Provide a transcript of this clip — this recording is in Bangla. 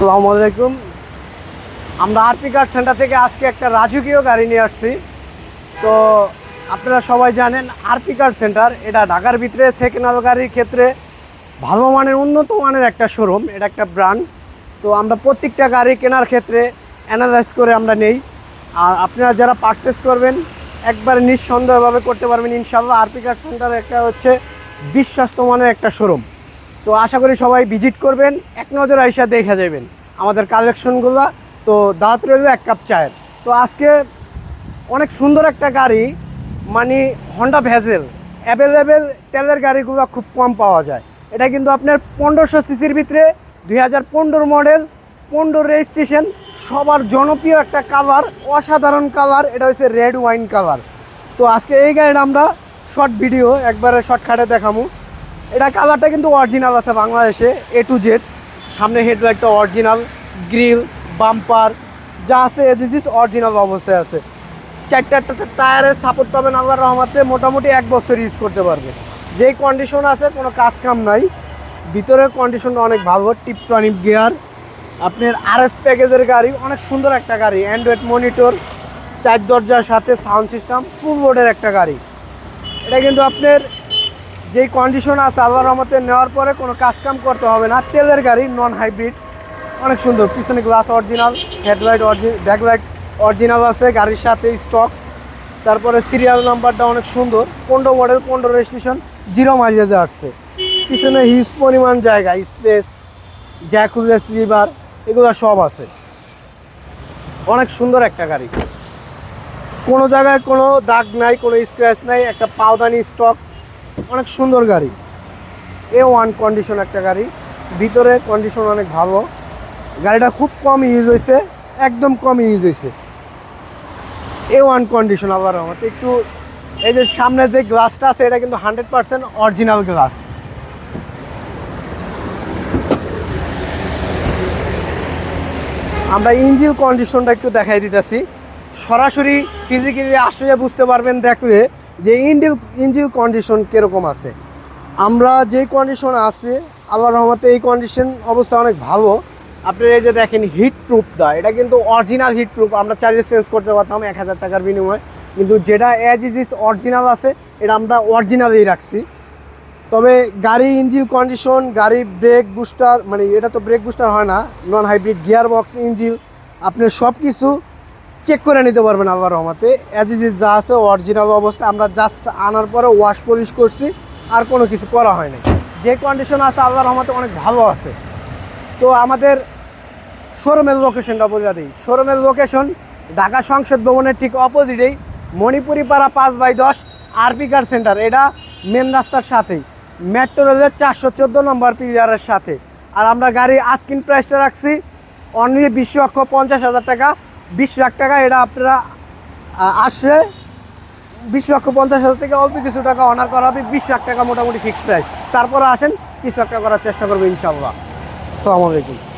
আসসালামু আলাইকুম। আমরা আরপি কার সেন্টার থেকে আজকে একটা রাজকীয় গাড়ি নিয়ে আসছি। তো আপনারা সবাই জানেন আরপি কার সেন্টার, এটা ঢাকার ভিতরে সেকেন্ড গাড়ির ক্ষেত্রে ভালো মানের, উন্নত মানের একটা শোরুম এটা একটা ব্র্যান্ড তো আমরা প্রত্যেকটা গাড়ি কেনার ক্ষেত্রে অ্যানালাইজ করে আমরা নেই। আর আপনারা যারা পারচেস করবেন, একবারে নিঃসন্দেহভাবে করতে পারবেন। ইনশাল্লাহ আরপি কার সেন্টার একটা হচ্ছে বিশ্বস্ত মানের একটা শোরুম তো আশা করি সবাই ভিজিট করবেন, এক নজর আইসা দেখে যাবেন আমাদের কালেকশনগুলো তো দাঁত রইল এক কাপ চায়ের। তো আজকে অনেক সুন্দর একটা গাড়ি মানে হন্ডা ভ্যাজেল অ্যাভেলেবেল তেলের গাড়িগুলো খুব কম পাওয়া যায়। এটা কিন্তু আপনার পনেরোশো সিসির ভিতরে দুই হাজার পনেরো মডেল পনেরো রেজিস্ট্রেশন সবার জনপ্রিয় একটা কালার অসাধারণ কালার এটা হচ্ছে রেড ওয়াইন কালার তো আজকে এই গাড়িটা আমরা শর্ট ভিডিও একবারে শর্টকাটে দেখামু। এটা কালারটা কিন্তু অরিজিনাল আছে বাংলাদেশে এ টু জেড সামনে হেডলাইটটা অরিজিনাল গ্রিল বাম্পার যা আছে এজিসিস অরিজিনাল অবস্থায় আছে। চারটা টায়ারের সাপোর্ট পাবেন আল্লাহর রহমাতে, মোটামুটি এক বছর ইউজ করতে পারবে যে কন্ডিশন আছে, কোনো কাজ কাম নাই। ভিতরের কন্ডিশনটা অনেক ভালো, টিপটনিপ গিয়ার আপনার আর এস প্যাকেজের গাড়ি, অনেক সুন্দর একটা গাড়ি। অ্যান্ড্রয়েড মনিটর চার দরজার সাথে সাউন্ড সিস্টেম ফুল বোর্ডের একটা গাড়ি। এটা কিন্তু আপনার যেই কন্ডিশন আছে আল্লাহর রহমতে নেওয়ার পরে কোনো কাজ কাম করতে হবে না। তেলের গাড়ি নন হাইব্রিড অনেক সুন্দর। পিছনে glass original headlight original backlight original আছে, গাড়ির সাথে স্টক তারপরে সিরিয়াল নাম্বারটা অনেক সুন্দর। পনেরো মডেল পনেরো রেজিস্ট্রেশন জিরো মাইলেজে আসছে। পিছনে হিউজ পরিমাণ জায়গা স্পেস জ্যাকুলেস লিভার এগুলো সব আছে। অনেক সুন্দর একটা গাড়ি। কোনো জায়গায় কোনো দাগ নাই, কোনো স্ক্র্যাচ নাই, একটা পাওদানি স্টক অনেক সুন্দর গাড়ি। এ ওয়ান কন্ডিশন একটা গাড়ি। ভিতরে কন্ডিশন অনেক ভালো। গাড়িটা খুব কম ইউজ হয়েছে একদম কম ইউজ হয়েছে এ ওয়ান কন্ডিশন আবার আমার একটু, এই যে সামনে যে গ্লাসটা আছে, এটা কিন্তু হান্ড্রেড পার্সেন্ট অরিজিনাল গ্লাস আমরা ইঞ্জিন কন্ডিশনটা একটু দেখাই দিতেছি। সরাসরি ফিজিক্যালি আসলে বুঝতে পারবেন দেখলে যে ইঞ্জিন ইঞ্জিন কন্ডিশন কীরকম আছে? আমরা যে কন্ডিশন আছে আল্লাহ রহমতে এই কন্ডিশন অবস্থা অনেক ভালো। আপনারা এই যে দেখেন হিট প্রুফটা এটা কিন্তু অরিজিনাল হিট প্রুফ আমরা চাইলে চেঞ্জ করতে পারতাম এক হাজার টাকার বিনিময়ে। কিন্তু যেটা অ্যাজ ইজ ইজ অরিজিনাল আছে, এটা আমরা অরিজিনালেই রাখছি। তবে গাড়ি ইঞ্জিন কন্ডিশন গাড়ি ব্রেক বুস্টার মানে এটা তো ব্রেক বুস্টার হয় না non hybrid gear box engine আপনি সব কিছু চেক করে নিতে পারবেন আল্লাহর রহমতে। অ্যাজ ইজ যা আছে অরিজিনাল অবস্থা, আমরা জাস্ট আনার পরে ওয়াশ পলিশ করছি, আর কোনো কিছু করা হয়নি যে কন্ডিশন আছে, আল্লাহর রহমতে অনেক ভালো আছে। তো আমাদের শোরুমের লোকেশনটা বোঝা দিই। শোরুমের লোকেশন ঢাকা সংসদ ভবনের ঠিক অপোজিটেই মণিপুরি পাড়া পাঁচ বাই দশ আরপি কার সেন্টার এটা মেন রাস্তার সাথেই। মেট্রো রেলের চারশো চোদ্দ নম্বর পিলিয়ারের সাথে। আর আমরা গাড়ি আস্কিন প্রাইসটা রাখছি অনলি বিশ লক্ষ পঞ্চাশ হাজার টাকা। বিশ লাখ টাকা এটা আপনারা আসে বিশ লক্ষ পঞ্চাশ হাজার থেকে অল্প কিছু টাকা অনার করা হবে, বিশ লাখ টাকা মোটামুটি ফিক্সড প্রাইস তারপর আসেন, কিছু একটা করার চেষ্টা করব ইনশাল্লাহ আসসালামু আলাইকুম।